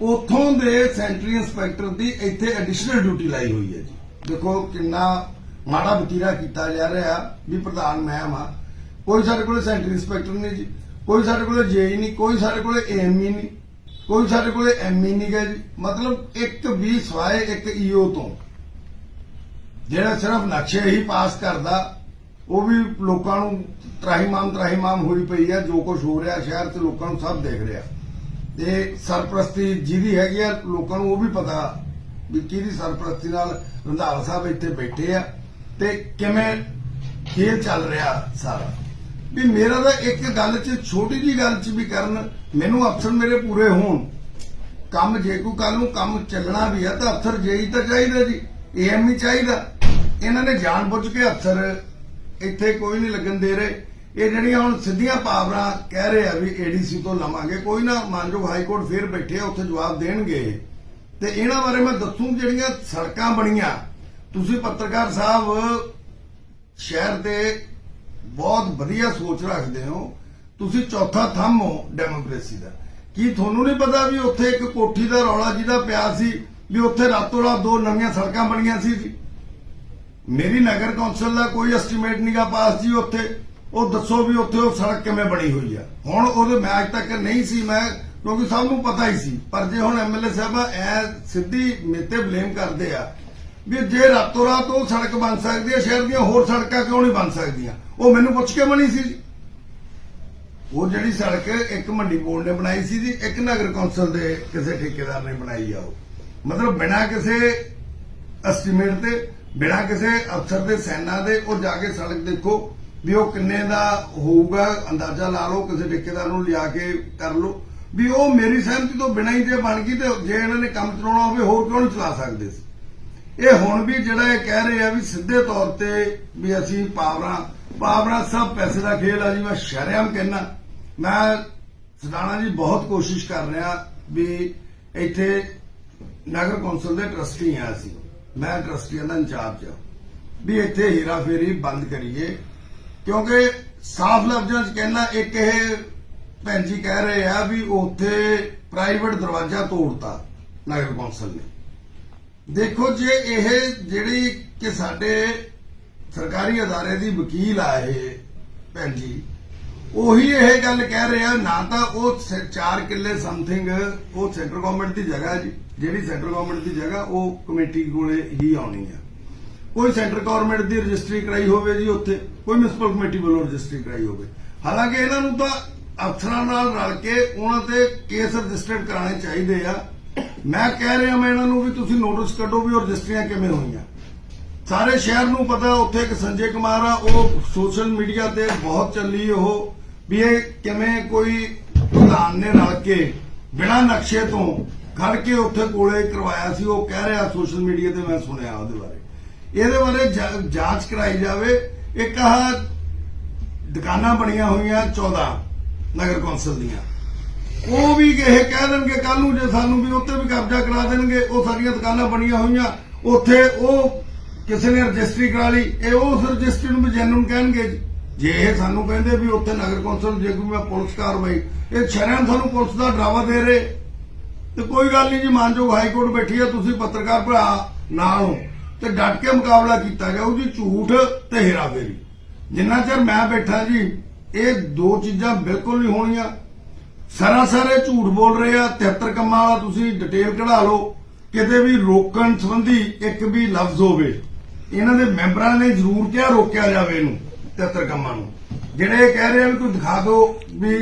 ਉਥੋਂ ਦੇ ਸੈਂਟਰੀ ਇੰਸਪੈਕਟਰ ਦੀ ਇੱਥੇ ਐਡੀਸ਼ਨਲ ਡਿਊਟੀ ਲਾਈ ਹੋਈ ਹੈ ਜੀ। ਦੇਖੋ ਕਿੰਨਾ ਮਾੜਾ ਵਤੀਰਾ ਕੀਤਾ ਜਾ ਰਿਹਾ ਵੀ ਪ੍ਰਧਾਨ ਮੈਂ ਆ। ਕੋਈ ਸਾਡੇ ਕੋਲੇ ਸੈਂਟਰੀ ਇੰਸਪੈਕਟਰ ਨਹੀਂ ਜੀ। ਕੋਈ ਸਾਡੇ ਕੋਲੇ ਜੇਈ ਨਹੀਂ ਕੋਈ ਸਾਡੇ ਕੋਲੇ ਏਐਮਈ ਨਹੀਂ। ਕੋਈ ਸਾਡੇ ਕੋਲੇ ਐਮਈ ਨਹੀਂ ਗਾ ਜੀ। ਮਤਲਬ ਇੱਕ ਵੀ ਸਵਾਏ ਇੱਕ ਈਓ ਤੋਂ। ਜਿਹੜਾ ਸਿਰਫ ਨਕਸ਼ੇ ਹੀ ਪਾਸ ਕਰਦਾ ਉਹ ਵੀ ਲੋਕਾਂ ਨੂੰ ਤਰਾਹੀਮਾਮ ਤਰਾਹੀਮਾਮ ਹੋਈ ਪਈ ਹੈ, ਜੋ ਕੁਝ ਹੋ ਰਿਹਾ ਸ਼ਹਿਰ 'ਚ ਲੋਕਾਂ ਨੂੰ ਸਭ ਦੇਖ ਰਿਹਾ। ਤੇ ਸਰਪ੍ਰਸਤੀ ਜਿਹਦੀ ਹੈਗੀ ਆ, ਲੋਕਾਂ ਨੂੰ ਉਹ ਵੀ ਪਤਾ ਵੀ ਕਿਹਦੀ ਸਰਪ੍ਰਸਤੀ ਨਾਲ ਰੰਧਾਵਾ ਸਾਹਿਬ ਇੱਥੇ ਬੈਠੇ ਆ। ਤੇ ਕਿਵੇਂ ਖੇਲ ਚੱਲ ਰਿਹਾ ਸਾਰਾ। ਵੀ ਮੇਰਾ ਤਾਂ ਇੱਕ ਗੱਲ 'ਚ, ਛੋਟੀ ਜੀ ਗੱਲ 'ਚ ਵੀ ਕਰਨ, ਮੈਨੂੰ ਅਫਸਰ ਮੇਰੇ ਪੂਰੇ ਹੋਣ। ਕੰਮ ਜੇ ਕੋਈ ਕੱਲ ਨੂੰ ਕੰਮ ਚੱਲਣਾ ਵੀ ਆ, ਤਾਂ ਅਫਸਰ ਜੇਈ ਤਾਂ ਚਾਹੀਦਾ ਜੀ। ਏਐਮ ਹੀ ਚਾਹੀਦਾ। ਇਹਨਾਂ ਨੇ ਜਾਣਬੁੱਝ ਕੇ ਅਫਸਰ ਇੱਥੇ ਕੋਈ ਨਹੀਂ ਲੱਗਣ ਦੇ ਰਹੇ। ਇਹ ਜਿਹੜੀਆਂ ਹੁਣ ਸਿੱਧੀਆਂ ਪਾਵਰਾਂ ਕਹਿ ਰਹੇ ਆ ਵੀ ਏਡੀਸੀ ਤੋਂ ਲਵਾਂਗੇ, ਕੋਈ ਨਾ ਮਾਨਯੋਗ ਹਾਈ ਕੋਰਟ ਫੇਰ ਬੈਠੇ ਆ, ਉੱਥੇ ਜਵਾਬ ਦੇਣਗੇ। ਤੇ ਇਹਨਾਂ ਬਾਰੇ ਮੈਂ ਦੱਸੂ ਜਿਹੜੀਆਂ ਸੜਕਾਂ ਬਣੀਆਂ। ਤੁਸੀਂ ਪੱਤਰਕਾਰ ਸਾਹਿਬ ਸ਼ਹਿਰ ਦੇ ਬਹੁਤ ਵਧੀਆ ਸੋਚ ਰੱਖਦੇ ਹੋ। ਤੁਸੀਂ ਚੌਥਾ ਥੰਮ ਹੋ ਡੈਮੋਕ੍ਰੇਸੀ ਦਾ। ਕੀ ਤੁਹਾਨੂੰ ਨਹੀਂ ਪਤਾ ਵੀ ਉੱਥੇ ਇੱਕ ਕੋਠੀ ਦਾ ਰੌਲਾ ਜਿਹਦਾ ਪਿਆ ਸੀ, ਵੀ ਉੱਥੇ ਰਾਤੋਂ ਰਾਤ ਦੋ ਨਵੀਆਂ ਸੜਕਾਂ ਬਣੀਆਂ ਸੀ? ਜੀ ਮੇਰੀ ਨਗਰ ਕੌਂਸਲ ਦਾ ਕੋਈ ਐਸਟੀਮੇਟ ਨਹੀਂਗਾ ਪਾਸ ਜੀ ਉੱਥੇ। ਉਹ ਦੱਸੋ ਵੀ ਉੱਥੇ ਉਹ ਸੜਕ ਕਿਵੇਂ ਬਣੀ ਹੋਈ ਆ। ਹੁਣ ਉਹਦੇ ਮੈਂ ਤੱਕ ਨਹੀਂ ਸੀ, ਮੈਂ ਕਿਉਂਕਿ ਸਭ ਨੂੰ ਪਤਾ ਹੀ ਸੀ। ਪਰ ਜੇ ਹੁਣ ਐਮਐਲਏ ਸਾਹਿਬਾ ਐ ਸਿੱਧੀ ਮੇਤੇ ਬਲੇਮ ਕਰਦੇ ਆ ਵੀ ਜੇ ਰਾਤੋਂ ਰਾਤ ਉਹ ਸੜਕ ਬਣ ਸਕਦੀ ਹੈ ਸ਼ਹਿਰ ਦੀਆਂ ਹੋਰ ਸੜਕਾਂ ਕਿਉਂ ਨਹੀਂ ਬਣ ਸਕਦੀਆਂ? ਉਹ ਮੈਨੂੰ ਪੁੱਛ ਕੇ ਬਣੀ ਸੀ ਜੀ। ਉਹ ਜਿਹੜੀ ਸੜਕ ਇੱਕ ਮੰਡੀ ਬੋਰਡ ਨੇ ਬਣਾਈ ਸੀ ਜੀ, ਇੱਕ ਨਗਰ ਕੌਂਸਲ ਦੇ ਕਿਸੇ ਠੇਕੇਦਾਰ ਨੇ ਬਣਾਈ ਆ ਉਹ। ਮਤਲਬ ਬਿਨਾਂ ਕਿਸੇ ਐਸਟੀਮੇਟ ਤੇ ਬਿਨਾਂ ਕਿਸੇ ਅਫਸਰ ਦੇ, ਸੈਨਾ ਦੇ, ਉਹ ਜਾ ਕੇ ਸੜਕ ਦੇਖੋ ਵੀ ਉਹ ਕਿੰਨੇ ਦਾ ਹੋਊਗਾ, ਅੰਦਾਜ਼ਾ ਲਾ ਲਓ, ਕਿਸੇ ਠੇਕੇਦਾਰ ਨੂੰ ਲਿਆ ਕੇ ਕਰ ਲਓ। ਵੀ ਉਹ ਮੇਰੀ ਸਹਿਮਤੀ ਤੋਂ ਬਿਨਾਂ ਹੀ ਜੇ ਬਣ ਗਈ ਤੇ ਜੇ ਇਹਨਾਂ ਨੇ ਕੰਮ ਚਲਾਉਣਾ ਹੋਵੇ, ਹੋਰ ਕਿਉਂ ਨਹੀਂ ਚਲਾ ਸਕਦੇ ਸੀ? ਇਹ ਹੁਣ ਵੀ ਜਿਹੜਾ ਇਹ ਕਹਿ ਰਹੇ ਆ ਵੀ ਸਿੱਧੇ ਤੌਰ ਤੇ ਵੀ ਅਸੀਂ ਪਾਵਰਾਂ ਪਾਵਰਾਂ ਸਭ ਪੈਸੇ ਦਾ ਖੇਲ ਆ ਜੀ, ਮੈਂ ਸ਼ਰਮ ਕਹਿਣਾ ਮੈਂ ਸਦਾਣਾ ਜੀ ਬਹੁਤ ਕੋਸ਼ਿਸ਼ ਕਰ ਰਿਹਾ ਵੀ ਇੱਥੇ ਨਗਰ ਕੌਂਸਲ ਦੇ ਟਰਸਟੀ ਆ ਅਸੀਂ। ਮੈਂ ਟਰਸਟੀਆਂ ਦਾ ਇੰਚਾਰਜ ਆ ਵੀ ਇੱਥੇ ਹੀਰਾ ਫੇਰੀ ਬੰਦ ਕਰੀਏ। ਕਿਉਂਕਿ ਸਾਫ਼ ਲਫ਼ਜ਼ਾਂ 'ਚ ਕਹਿਣਾ, ਇੱਕ ਇਹ ਭੈਣ ਜੀ ਕਹਿ ਰਹੇ ਆ ਵੀ ਉੱਥੇ ਪ੍ਰਾਈਵੇਟ ਦਰਵਾਜ਼ਾ ਤੋੜਤਾ ਨਗਰ ਕੌਂਸਲ ਨੇ। ਦੇਖੋ ਜੇ ਇਹ ਜਿਹੜੀ ਕਿ ਸਾਡੇ ਸਰਕਾਰੀ ਅਦਾਰੇ ਦੀ ਵਕੀਲ ਆ ਇਹ ਭੈਣ ਜੀ, ਉਹੀ ਇਹ ਗੱਲ ਕਹਿ ਰਿਹਾ, ਨਾ ਤਾਂ ਉਹ 4 ਕਿੱਲੇ ਸਮਥਿੰਗ ਉਹ ਸੈਂਟਰ ਗਵਰਨਮੈਂਟ ਦੀ ਜਗ੍ਹਾ ਜੀ। ਜਿਹੜੀ ਸੈਂਟਰ ਗਵਰਨਮੈਂਟ ਦੀ ਜਗ੍ਹਾ, ਉਹ ਕਮੇਟੀ ਕੋਲੇ ਹੀ ਆਉਣੀ ਆ। ਕੋਈ ਸੈਂਟਰ ਗਵਰਨਮੈਂਟ ਦੀ ਰਜਿਸਟਰੀ ਕਰਾਈ ਹੋਵੇ ਜੀ ਉੱਥੇ, ਕੋਈ ਮਿਊਨਿਸਪਲ ਕਮੇਟੀ ਵੱਲੋਂ ਰਜਿਸਟਰੀ ਕਰਾਈ ਹੋਵੇ। ਹਾਲਾਂਕਿ ਇਹਨਾਂ ਨੂੰ ਤਾਂ ਅਫਸਰਾਂ ਨਾਲ ਰਲ ਕੇ ਉਹਨਾਂ ਤੇ ਕੇਸ ਰਜਿਸਟਰਡ ਕਰਾਣੇ ਚਾਹੀਦੇ ਆ। ਮੈਂ ਕਹਿ ਰਿਹਾ ਮੈਂ ਇਹਨਾਂ ਨੂੰ ਵੀ ਤੁਸੀਂ ਨੋਟਿਸ ਕੱਢੋ ਵੀ ਉਹ ਰਜਿਸਟਰੀਆਂ ਕਿਵੇਂ ਹੋਈਆਂ। ਸਾਰੇ ਸ਼ਹਿਰ ਨੂੰ ਪਤਾ, ਉੱਥੇ ਇੱਕ ਸੰਜੇ ਕੁਮਾਰ ਆ, ਉਹ ਸੋਸ਼ਲ ਮੀਡੀਆ ਤੇ ਬਹੁਤ ਚੱਲੀ ਉਹ, ਵੀ ਇਹ ਕਿਵੇਂ ਕੋਈ ਪ੍ਰਧਾਨ ਨੇ ਰਲ ਕੇ ਬਿਨਾਂ ਨਕਸ਼ੇ ਤੋਂ ਖੜ ਕੇ ਉੱਥੇ ਕੋਲੇ ਕਰਵਾਇਆ ਸੀ, ਉਹ ਕਹਿ ਰਿਹਾ ਸੋਸ਼ਲ ਮੀਡੀਆ ਤੇ ਮੈਂ ਸੁਣਿਆ ਉਹਦੇ ਬਾਰੇ। ਇਹਦੇ ਬਾਰੇ ਜਾਂਚ ਕਰਾਈ ਜਾਵੇ। ਇੱਕ ਆਹ ਦੁਕਾਨਾਂ ਬਣੀਆਂ ਹੋਈਆਂ 14 ਨਗਰ ਕੌਂਸਲ ਦੀਆਂ। ਉਹ ਵੀ ਇਹ ਕਹਿ ਦੇਣਗੇ ਕੱਲ ਨੂੰ ਜੇ ਸਾਨੂੰ ਵੀ ਉੱਤੇ ਵੀ ਕਬਜ਼ਾ ਕਰਾ ਦੇਣਗੇ, ਉਹ ਸਾਡੀਆਂ ਦੁਕਾਨਾਂ ਬਣੀਆਂ ਹੋਈਆਂ। ਉੱਥੇ ਉਹ ਕਿਸੇ ਨੇ ਰਜਿਸਟਰੀ ਕਰਾ ਲਈ, ਇਹ ਉਸ ਰਜਿਸਟਰੀ ਨੂੰ ਵੀ ਜੈਨੂਨ ਕਹਿਣਗੇ। ਜੇ ਇਹ ਸਾਨੂੰ ਕਹਿੰਦੇ ਵੀ ਉੱਥੇ ਨਗਰ ਕੌਂਸਲ, ਜੇ ਕੋਈ ਮੈਂ ਪੁਲਿਸ ਕਾਰਵਾਈ, ਇਹ ਸ਼ਰਮ ਸਾਨੂੰ ਪੁਲਿਸ ਦਾ ਡਰਾਵਾ ਦੇ ਰਹੇ। ਤੇ ਕੋਈ ਗੱਲ ਨਹੀਂ ਜੀ, ਮਾਨਯੋਗ ਹਾਈ ਕੋਰਟ ਬੈਠੀ ਹੈ ਤੁਸੀਂ ਪੱਤਰਕਾਰ ਭਰਾ ਨਾਲ ਹੋ। ਤੇ ਡਟ ਕੇ ਮੁਕਾਬਲਾ ਕੀਤਾ ਜਾਊ ਜੀ, ਝੂਠ ਤੇ ਹੇਰਾਫੇਰੀ। ਜਿੰਨਾ ਚਿਰ ਮੈਂ ਬੈਠਾ ਜੀ, ਇਹ ਦੋ ਚੀਜ਼ਾਂ ਬਿਲਕੁਲ ਨਹੀਂ ਹੋਣੀਆਂ। ਸਰਾਸਰ ਇਹ ਝੂਠ ਬੋਲ ਰਹੇ ਆ 73 ਕੰਮਾਂ ਵਾਲਾ ਤੁਸੀਂ ਡਿਟੇਲ ਕਢਾ ਲਓ। ਕਿਤੇ ਵੀ ਰੋਕਣ ਸੰਬੰਧੀ ਇੱਕ ਵੀ ਲਫ਼ਜ਼ ਹੋਵੇ, ਇਹਨਾਂ ਦੇ ਮੈਂਬਰਾਂ ਨੇ ਜ਼ਰੂਰ ਕਿਹਾ ਰੋਕਿਆ ਜਾਵੇ ਇਹਨੂੰ 73 ਕੰਮਾਂ ਨੂੰ। ਜਿਹੜੇ ਇਹ ਕਹਿ ਰਹੇ ਆ ਵੀ ਕੋਈ ਦਿਖਾ ਦਿਓ ਵੀ,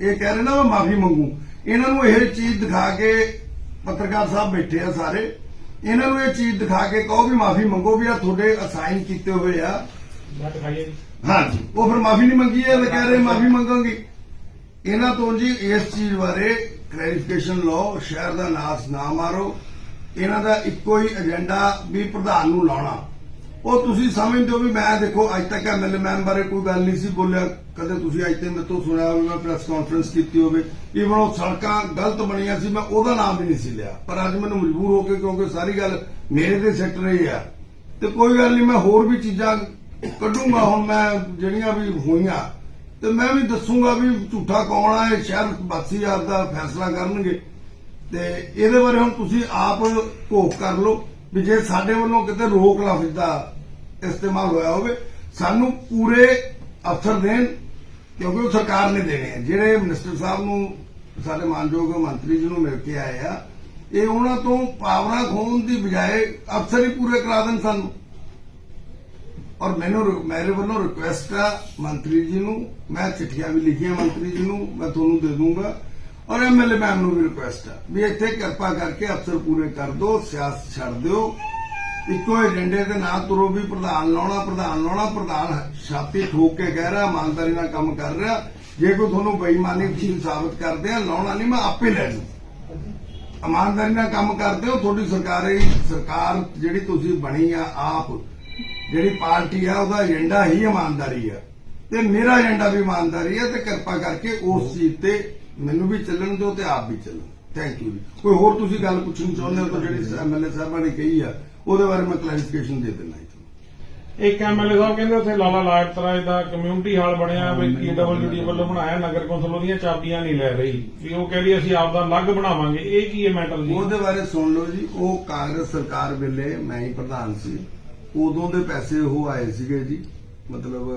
ਇਹ ਕਹਿ ਰਹੇ ਨਾ ਮੈਂ ਮਾਫੀ ਮੰਗੂ। ਇਹਨਾਂ ਨੂੰ ਇਹ ਚੀਜ਼ ਦਿਖਾ ਕੇ ਪੱਤਰਕਾਰ ਸਾਹਿਬ ਬੈਠੇ ਆ ਸਾਰੇ। ਇਹਨਾਂ ਨੂੰ ਇਹ ਚੀਜ਼ ਦਿਖਾ ਕੇ ਕਹੋ ਵੀ ਮਾਫੀ ਮੰਗੋ ਵੀ ਆ ਤੁਹਾਡੇ ਅਸਾਈਨ ਕੀਤੇ ਹੋਏ ਆ। ਹਾਂਜੀ। ਉਹ ਫਿਰ ਮਾਫੀ ਨਹੀਂ ਮੰਗੀ ਹੈ ਤੇ ਕਹਿ ਰਹੇ ਮਾਫੀ ਮੰਗਾਂਗੇ। ਇਹਨਾਂ ਤੋਂ ਜੀ ਇਸ ਚੀਜ਼ ਬਾਰੇ ਕਲੈਰੀਫਿਕੇਸ਼ਨ ਲਓ ਸ਼ਹਿਰ ਦਾ ਨਾਸ ਨਾ ਮਾਰੋ। ਇਹਨਾਂ ਦਾ ਇੱਕੋ ਹੀ ਏਜੰਡਾ ਵੀ ਪ੍ਰਧਾਨ ਨੂੰ ਲਾਉਣਾ। ਉਹ ਤੁਸੀਂ ਸਮਝਦੇ ਹੋ ਵੀ ਮੈਂ ਦੇਖੋ ਅੱਜ ਤੱਕ ਐਮਐਲਏ ਮੈਮ ਬਾਰੇ ਕੋਈ ਗੱਲ ਨਹੀਂ ਸੀ ਬੋਲਿਆ। ਕਦੇ ਤੁਸੀਂ ਅੱਜ ਤੱਕ ਮੇਰੇ ਤੋਂ ਸੁਣਿਆ ਹੋਵੇ ਮੈਂ ਪ੍ਰੈਸ ਕਾਨਫਰੰਸ ਕੀਤੀ ਹੋਵੇ। ਈਵਨ ਉਹ ਸੜਕਾਂ ਗਲਤ ਬਣੀਆਂ ਸੀ, ਮੈਂ ਉਹਦਾ ਨਾਮ ਵੀ ਨਹੀਂ ਸੀ ਲਿਆ। ਪਰ ਅੱਜ ਮੈਨੂੰ ਮਜਬੂਰ ਹੋ ਕੇ ਕਿਉਂਕਿ ਸਾਰੀ ਗੱਲ ਮੇਰੇ ਤੇ ਸਿੱਟ ਰਹੀ ਆ। ਤੇ ਕੋਈ ਗੱਲ ਨਹੀਂ, ਮੈਂ ਹੋਰ ਵੀ ਚੀਜ਼ਾਂ ਕੱਢੂੰਗਾ। ਹੁਣ ਮੈਂ ਜਿਹੜੀਆਂ ਵੀ ਹੋਈਆਂ, ਤੇ ਮੈਂ ਵੀ ਦੱਸੂਗਾ ਵੀ ਝੂਠਾ ਕੌਣ ਆ, ਇਹ ਸ਼ਹਿਰ ਵਾਸੀ ਆਪਦਾ ਫੈਸਲਾ ਕਰਨਗੇ। ਤੇ ਇਹਦੇ ਬਾਰੇ ਹੁਣ ਤੁਸੀਂ ਆਪ ਘੋਖ ਕਰ ਲਓ ਵੀ ਜੇ ਸਾਡੇ ਵੱਲੋਂ ਕਿਤੇ ਰੋਕ ਲਫ਼ਜ਼ ਦਾ ਇਸਤੇਮਾਲ ਹੋਇਆ ਹੋਵੇ, ਸਾਨੂੰ ਪੂਰੇ ਅਫਸਰ ਦੇਣ ਕਿਉਂਕਿ ਉਹ ਸਰਕਾਰ ਨੇ ਦੇਣੇ ਆ। ਜਿਹੜੇ ਮਿਨਿਸਟਰ ਸਾਹਿਬ ਨੂੰ, ਸਾਡੇ ਮਾਨਯੋਗ ਮੰਤਰੀ ਜੀ ਨੂੰ ਮਿਲ ਕੇ ਆਏ ਆ, ਇਹ ਉਹਨਾਂ ਤੋਂ ਪਾਵਰਾਂ ਖੋਣ ਦੀ ਬਜਾਏ ਅਫਸਰ ਹੀ ਪੂਰੇ ਕਰਾ ਦੇਣ ਸਾਨੂੰ। ਔਰ ਮੈਨੂੰ ਮੇਰੇ ਵੱਲੋਂ ਰਿਕੁਐਸਟ ਆ ਮੰਤਰੀ ਜੀ ਨੂੰ, ਮੈਂ ਚਿੱਠੀਆਂ ਵੀ ਲਿਖੀਆਂ ਮੰਤਰੀ ਜੀ ਨੂੰ, ਮੈਂ ਤੁਹਾਨੂੰ ਦੇ ਦੂੰਗਾ। ਔਰ ਐਮਐਲਏ ਮੈਮ ਨੂੰ ਵੀ ਰਿਕੁਐਸਟ ਆ, ਵੀ ਇੱਥੇ ਕਿਰਪਾ ਕਰਕੇ ਅਫਸਰ ਪੂਰੇ ਕਰ ਦਿਓ, ਸਿਆਸਤ ਛੱਡ ਦਿਓ। ਇੱਕੋ ਏਜੰਡੇ ਦੇ ਨਾ ਤੁਰੋ ਵੀ ਪ੍ਰਧਾਨ ਲਾਉਣਾ ਪ੍ਰਧਾਨ ਲਾਉਣਾ, ਪ੍ਰਧਾਨ ਛਾਤੀ ਠੋਕ ਕੇ ਕਹਿ ਰਿਹਾ, ਇਮਾਨਦਾਰੀ ਨਾਲ ਕੰਮ ਕਰ ਰਿਹਾ। ਜੇ ਕੋਈ ਤੁਹਾਨੂੰ ਬੇਈਮਾਨੀ ਚੀਜ਼ ਸਾਬਤ ਕਰਦੇ ਆ, ਲਾਉਣਾ ਨਹੀਂ, ਮੈਂ ਆਪੇ ਲੈ ਜੂ ਇਮਾਨਦਾਰੀ ਨਾਲ ਕੰਮ ਕਰਦੇ ਹੋ, ਤੁਹਾਡੀ ਸਰਕਾਰੀ ਸਰਕਾਰ ਜਿਹੜੀ ਤੁਸੀਂ ਬਣੀ ਆ, ਆਪ, ਜਿਹੜੀ ਪਾਰਟੀ ਆ, ਉਹਦਾ ਏਜੰਡਾ ਹੀ ਇਮਾਨਦਾਰੀ ਆ। ਤੇ ਮੇਰਾ ਏਜੰਡਾ ਵੀ ਇਮਾਨਦਾਰੀ ਆ, ਤੇ ਕਿਰਪਾ ਕਰਕੇ ਉਸ ਚੀਜ਼ ਤੇ ਮੈਨੂੰ ਵੀ ਚੱਲਣ ਦਿਓ ਤੇ ਆਪ ਵੀ ਚੱਲੋ ਥੈਂਕ ਯੂ ਕੋਈ ਹੋਰ ਤੁਸੀਂ ਗੱਲ ਪੁੱਛਣੀ ਚਾਹੁੰਦੇ ਹੋ ਤਾਂ ਜਿਹੜੀ ਐਮਐਲਏ ਸਾਹਿਬਾਂ ਨੇ ਕਹੀ ਆ ਉਹਦੇ ਬਾਰੇ ਮੈਂ ਕਲੈਰੀਫਿਕੇਸ਼ਨ ਦੇ ਦਿੰਦਾ। ਇੱਕ ਐਮਐਲਏ ਸਾਹਿਬ ਕਹਿੰਦੇ ਉੱਥੇ ਲਾਲਾ ਲਾਜਪਤ ਰਾਏ ਦਾ ਕਮਿਊਨਿਟੀ ਹਾਲ ਬਣਿਆ ਵੀ ਪੀਡਬਲਯੂਡੀ ਵੱਲੋਂ ਬਣਾਇਆ ਨਗਰ ਕੌਂਸਲ ਉਹਦੀਆਂ ਚਾਬੀਆਂ ਨਹੀਂ ਲੈ ਰਹੀ। ਵੀ ਉਹ ਕਹਿੰਦੀ ਅਸੀਂ ਆਪਦਾ ਅਲੱਗ ਬਣਾਵਾਂਗੇ ਇਹ ਕੀ ਹੈ ਮੈਟਰ ਜੀ? ਉਹਦੇ ਬਾਰੇ ਸੁਣ ਲਓ ਜੀ ਉਹ ਕਾਂਗਰਸ ਸਰਕਾਰ ਵੇਲੇ ਮੈਂ ਹੀ ਪ੍ਰਧਾਨ ਸੀ ਉਦੋਂ ਦੇ ਪੈਸੇ ਉਹ ਆਏ ਸੀਗੇ ਜੀ ਮਤਲਬ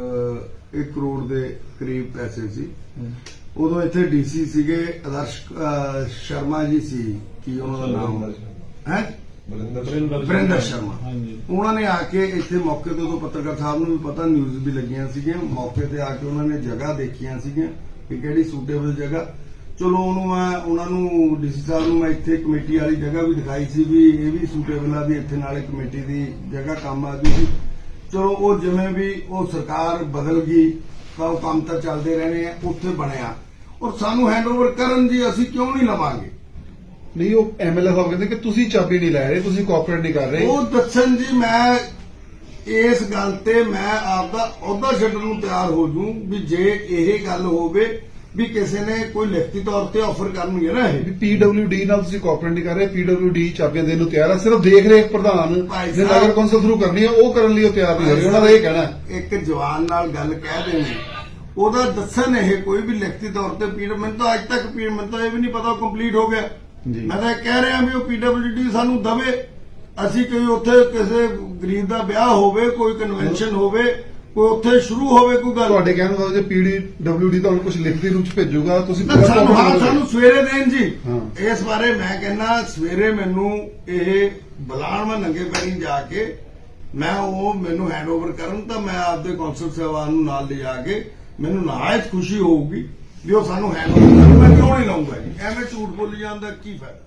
1 ਕਰੋੜ ਦੇ ਕਰੀਬ ਪੈਸੇ ਸੀ। ਉਦੋਂ ਇੱਥੇ ਡੀਸੀ ਸੀਗੇ ਆਦਰਸ਼ ਅਹ, ਸ਼ਰਮਾ ਜੀ ਸੀ ਕੀ ਉਹਨਾਂ ਦਾ ਨਾਮ? ਹੈ? ਵਰਿੰਦਰ ਵਰਿੰਦਰ ਸ਼ਰਮਾ। ਉਹਨਾਂ ਨੇ ਆ ਕੇ ਇੱਥੇ ਮੌਕੇ ਤੇ ਉਦੋਂ ਪੱਤਰਕਾਰ ਸਾਹਿਬ ਨੂੰ ਵੀ ਪਤਾ ਨਿਊਜ਼ ਵੀ ਲੱਗੀਆਂ ਸੀਗੀਆਂ। ਮੌਕੇ ਤੇ ਆ ਕੇ ਉਹਨਾਂ ਨੇ ਜਗ੍ਹਾ ਦੇਖੀਆਂ ਸੀਗੀਆਂ ਕਿ ਕਿਹੜੀ ਸੂਟੇਬਲ ਜਗ੍ਹਾ। ਚਲੋ ਉਹਨੂੰ ਮੈਂ ਉਹਨਾਂ ਨੂੰ ਡੀਸੀ ਸਾਹਿਬ ਨੂੰ ਮੈਂ ਇੱਥੇ ਕਮੇਟੀ ਵਾਲੀ ਜਗ੍ਹਾ ਵੀ ਦਿਖਾਈ ਸੀ ਵੀ ਇਹ ਵੀ ਸੂਟੇਬਲ ਆ ਵੀ ਇੱਥੇ ਨਾਲੇ ਕਮੇਟੀ ਦੀ ਜਗ੍ਹਾ ਕੰਮ ਆ ਗਈ ਸੀ। ਚਲੋ ਉਹ ਜਿਵੇਂ ਵੀ ਉਹ ਸਰਕਾਰ ਬਦਲ ਗਈ ਤਾਂ ਉਹ ਕੰਮ ਤਾਂ ਚੱਲਦੇ ਰਹਿਣੇ ਆ ਉੱਥੇ ਬਣਿਆ। ਔਰ ਸਾਨੂੰ ਹੈਂਡਓਵਰ ਕਰਨ ਜੀ ਅਸੀਂ ਕਿਉਂ ਨਹੀਂ ਲਵਾਂਗੇ? ਨਹੀਂ ਉਹ ਐਮਐਲਏ ਸਾਹਿਬ ਕਹਿੰਦੇ ਕਿ ਤੁਸੀਂ ਚਾਬੀ ਨਹੀਂ ਲੈ ਰਹੇ ਤੁਸੀਂ ਕੋਆਪਰੇਟ ਨਹੀਂ ਕਰ ਰਹੇ। ਉਹ ਦੱਸਣ ਜੀ ਮੈਂ ਇਸ ਗੱਲ ਤੇ ਮੈਂ ਆਪਦਾ ਅਹੁਦਾ ਛੱਡਣ ਨੂੰ ਤਿਆਰ ਹੋ ਜੂ ਵੀ ਜੇ ਇਹ ਗੱਲ ਹੋਵੇ ਵੀ ਕਿਸੇ ਨੇ ਕੋਈ ਲਿਖਤੀ ਤੌਰ ਤੇ ਆਫਰ ਕਰਨਗੇ ਨਾ ਇਹ। ਵੀ ਪੀਡਬਲਯੂਡੀ ਨਾਲ ਤੁਸੀਂ ਕੋਆਪਰੇਟ ਨਹੀਂ ਕਰ ਰਹੇ ਪੀਡਬਲਯੂਡੀ ਚਾਬੀਆਂ ਦੇਣ ਨੂੰ ਤਿਆਰ ਹੈ ਸਿਰਫ ਦੇਖ ਰੇਖ ਪ੍ਰਧਾਨ ਜੇ ਨਗਰ ਕੌਂਸਲ ਥਰੂ ਕਰਨੀ ਹੈ ਉਹ ਕਰਨ ਲਈ ਉਹ ਤਿਆਰ ਨਹੀਂ ਹੋ ਰਹੀ ਉਹਨਾਂ ਦਾ ਇਹ ਕਹਿਣਾ ਹੈ। ਇੱਕ ਜਵਾਨ ਨਾਲ ਗੱਲ ਕਹਿ ਦੇਣੀ ਉਹਦਾ ਦੱਸਣ ਇਹ ਕੋਈ ਵੀ ਲਿਖਤੀ ਤੌਰ ਤੇ ਪੀਡ ਮੈਨੂੰ ਤਾਂ ਅੱਜ ਤੱਕ ਪੀਡ ਮੈਨੂੰ ਤਾਂ ਇਹ ਵੀ ਨਹੀਂ ਪਤਾ ਕੰਪਲੀਟ ਹੋ ਗਿਆ। ਮੈਂ ਤਾਂ ਕਹਿ ਰਿਹਾ ਵੀ ਉਹ ਪੀਡਬਲਯੂਡੀ ਸਾਨੂੰ ਦਵੇ। ਅਸੀਂ ਕੋਈ ਉੱਥੇ ਕਿਸੇ ਗਰੀਬ ਦਾ ਵਿਆਹ ਹੋਵੇ ਕੋਈ ਕਨਵੈਨਸ਼ਨ ਹੋਵੇ ਕੋਈ ਉੱਥੇ ਸ਼ੁਰੂ ਹੋਵੇ ਕੋਈ ਗੱਲ। ਤੁਹਾਡੇ ਕਹਿਣ ਦਾ ਜੇ ਪੀਡੀਡਬਲਯੂਡੀ ਤੁਹਾਨੂੰ ਕੁਝ ਲਿਖਤੀ ਰੂਪ ਚ ਭੇਜੂਗਾ ਤੁਸੀਂ ਸਾਨੂੰ ਹਾਂ ਸਵੇਰੇ ਦੇਣ ਜੀ। ਇਸ ਬਾਰੇ ਮੈਂ ਕਹਿੰਦਾ ਸਵੇਰੇ ਮੈਨੂੰ ਇਹ ਬੁਲਾਣ ਮੈਂ ਨੰਗੇ ਪੈਰੀਂ ਜਾ ਕੇ ਮੈਂ ਉਹ ਮੈਨੂੰ ਹੈਂਡਓਵਰ ਕਰਨ ਤਾਂ ਮੈਂ ਆਪਦੇ ਕੌਂਸਲ ਸਾਹਿਬਾਨ ਨੂੰ ਨਾਲ ਲਿਜਾ ਕੇ ਮੈਨੂੰ ਨਹਾਇਤ ਖੁਸ਼ੀ ਹੋਊਗੀ। ਵੀ ਉਹ ਸਾਨੂੰ ਹੈ ਕਰਨ ਮੈਂ ਕਿਉਂ ਨਹੀਂ ਲਾਉਂਗਾ ਜੀ? ਐਵੇਂ ਝੂਠ ਬੋਲੀ ਜਾਂਦਾ ਕੀ ਫਾਇਦਾ?